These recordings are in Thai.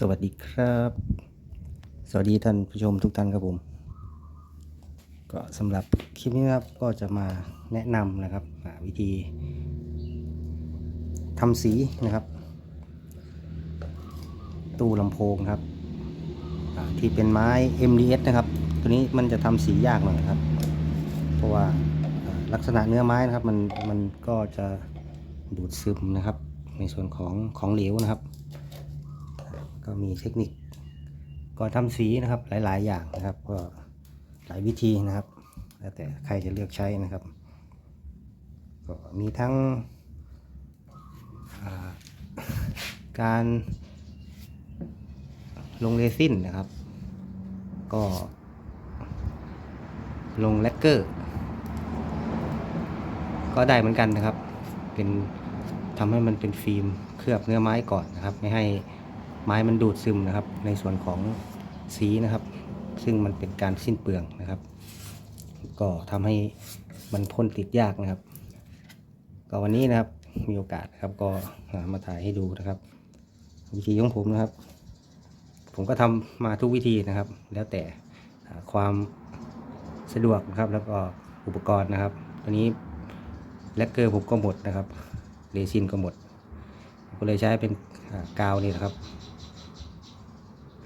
สวัสดีครับ สวัสดีท่านผู้ชมทุกท่านครับผม ก็สำหรับคลิปนี้ครับก็จะมาแนะนำนะครับวิธีทำสีนะครับ ตู้ลำโพงครับ ที่เป็นไม้ MDS นะครับ ตัวนี้มันจะทำสียากหน่อยครับ เพราะว่าลักษณะเนื้อไม้นะครับมันมันก็จะดูดซึมนะครับ ในส่วนของของเหลวนะครับ ก็มีเทคนิคก่อนทำสีนะครับหลาย ๆ อย่างนะครับ ก็หลายวิธีนะครับ แล้วแต่ใครจะเลือกใช้นะครับ ก็มีทั้งาการลงเรซินนะครับ ก็ลงแลกเกอร์ ก็ได้เหมือนกันนะครับ เป็นทำให้มันเป็นฟิล์มเคลือบเนื้อไม้ก่อนนะครับ ไม่ให้ ไม้มันดูดซึมนะครับ ในส่วนของสีนะครับ ซึ่งมันเป็นการสิ้นเปลืองนะครับ ก็ทำให้มันพ่นติดยากนะครับ ก็วันนี้นะครับมีโอกาสครับก็มาถ่ายให้ดูนะครับ วิธีของผมนะครับ ผมก็ทำมาทุกวิธีนะครับ แล้วแต่ความสะดวกนะครับแล้วก็อุปกรณ์นะครับตัวนี้แลกเกอร์ผมก็หมดนะครับเรซินก็หมด ก็เลยใช้เป็นกาวนี่นะครับ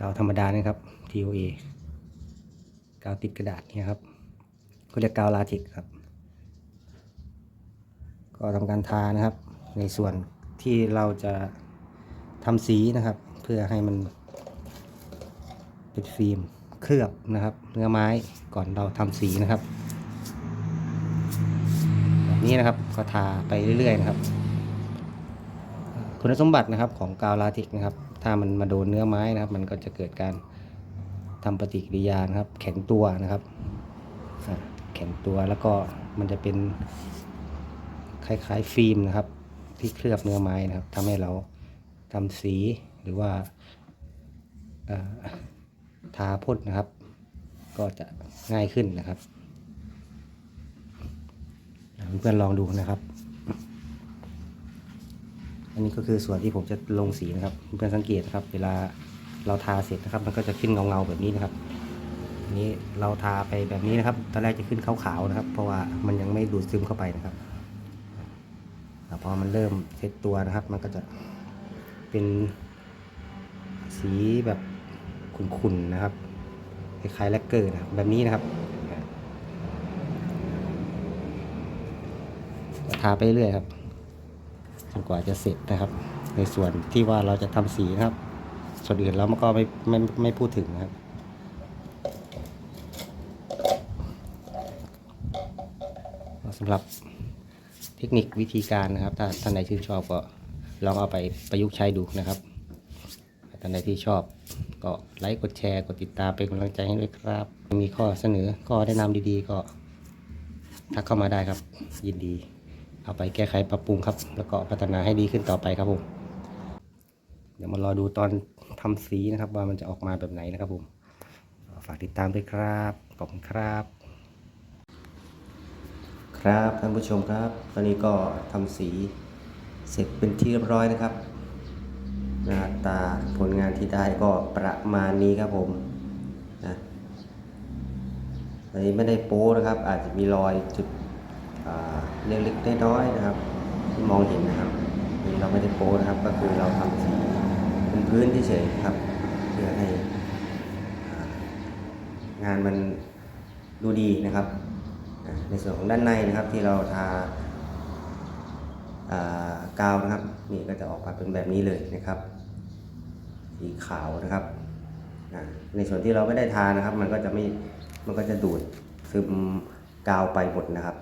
กาวธรรมดานี่ครับ TOA กาวติดกระดาษเนี่ยครับก็เรียกกาวลาเทกครับ ก็ทำการทานะครับ ในส่วนที่เราจะทำสีนะครับ เพื่อให้มันเป็นฟิล์มเคลือบนะครับ เนื้อไม้ก่อนเราทำสีนะครับแบบนี้นะครับก็ทาไปเรื่อยๆนะครับ คุณสมบัตินะครับของกาวลาเทกนะครับ ถ้ามันมาโดนเนื้อไม้นะครับ มันก็จะเกิดการทำปฏิกิริยานะครับ แข็งตัวนะครับแข็งตัวแล้วก็มันจะเป็นคล้ายๆฟิล์มนะครับ ที่เคลือบเนื้อไม้นะครับทำให้เราทำสีหรือว่าทาพ่นนะครับ ก็จะง่ายขึ้นนะครับเพื่อนลองดูนะครับ อันนี้ก็คือส่วนที่ผมจะลงสีนะครับเพื่อนสังเกตนะครับ เวลาเราทาเสร็จนะครับ มันก็จะขึ้นเงาๆแบบนี้นะครับอันนี้เราทาไปแบบนี้นะครับ ตอนแรกจะขึ้นขาวๆนะครับ เพราะว่ามันยังไม่ดูดซึมเข้าไปนะครับแต่พอมันเริ่มเซตตัวนะครับ มันก็จะเป็นสีแบบขุ่นๆนะครับคล้ายๆแลกเกอร์นะครับแบบนี้นะครับทาไปเรื่อยครับ จนกว่าจะเสร็จนะครับ ในส่วนที่ว่าเราจะทำสีนะครับ ส่วนอื่นเราก็ไม่ไม่ไม่พูดถึงนะครับสำหรับเทคนิควิธีการนะครับ ถ้าท่านใดชื่นชอบก็ลองเอาไปประยุกต์ใช้ดูนะครับท่านใดที่ชอบก็ไลค์กดแชร์กดติดตามเป็นกำลังใจให้ด้วยครับ มีข้อเสนอข้อแนะนำดีๆ ก็ทักเข้ามาได้ครับ ยินดี เอาไปแก้ไขปรับปรุงครับ แล้วก็พัฒนาให้ดีขึ้นต่อไปครับผมเดี๋ยวมารอดูตอนทำสีนะครับ ว่ามันจะออกมาแบบไหนนะครับผมฝากติดตามด้วยครับขอบคุณครับ ครับท่านผู้ชมครับ ตอนนี้ก็ทำสีเสร็จเป็นที่เรียบร้อยนะครับหน้าตาผลงานที่ได้ก็ประมาณนี้ครับผมนะอันนี้ไม่ได้โป้นะครับ อาจจะมีรอยจุด เล็กๆน้อยๆนะครับ ที่มองเห็นนะครับนี่เราไม่ได้โป้นะครับ ก็คือเราทำสีเป็นพื้นเฉยครับ เพื่อให้งานมันดูดีนะครับ ในส่วนของด้านในนะครับที่เราทาอ่ากาวนะครับนี่ก็จะออกมาเป็นแบบนี้เลยนะครับสีขาวนะครับ ในส่วนที่เราไม่ได้ทานะครับ มันก็จะไม่มันก็จะดูดซึมกาวไปหมดนะครับ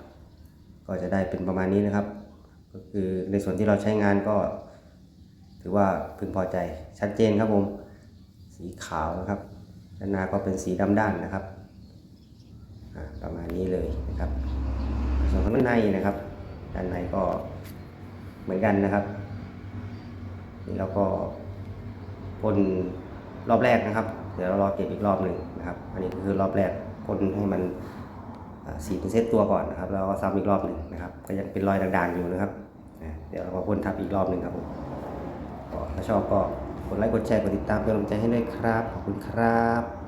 ก็จะได้เป็นประมาณนี้นะครับ ก็คือในส่วนที่เราใช้งานก็ ถือว่าพึงพอใจชัดเจนครับผมสีขาวนะครับด้านหน้าก็เป็นสีดำด้านนะครับประมาณนี้เลยนะครับ ส่วนข้างในนะครับ ด้านในก็เหมือนกันนะครับนี่เราก็พ่นรอบแรกนะครับ เดี๋ยวเรารอเก็บอีกรอบหนึ่งนะครับ อันนี้ก็คือรอบแรกพ่นให้มัน สีเป็นเซตตัวก่อนนะครับแล้วก็ซ้ำอีกรอบหนึ่งนะครับ ก็ยังเป็นรอยด่างๆอยู่นะครับเดี๋ยวเราก็พ่นทับอีกรอบหนึ่งครับผมถ้าชอบก็กดไลค์กดแชร์กดติดตามเป็นกำลังใจให้ด้วยครับขอบคุณครับ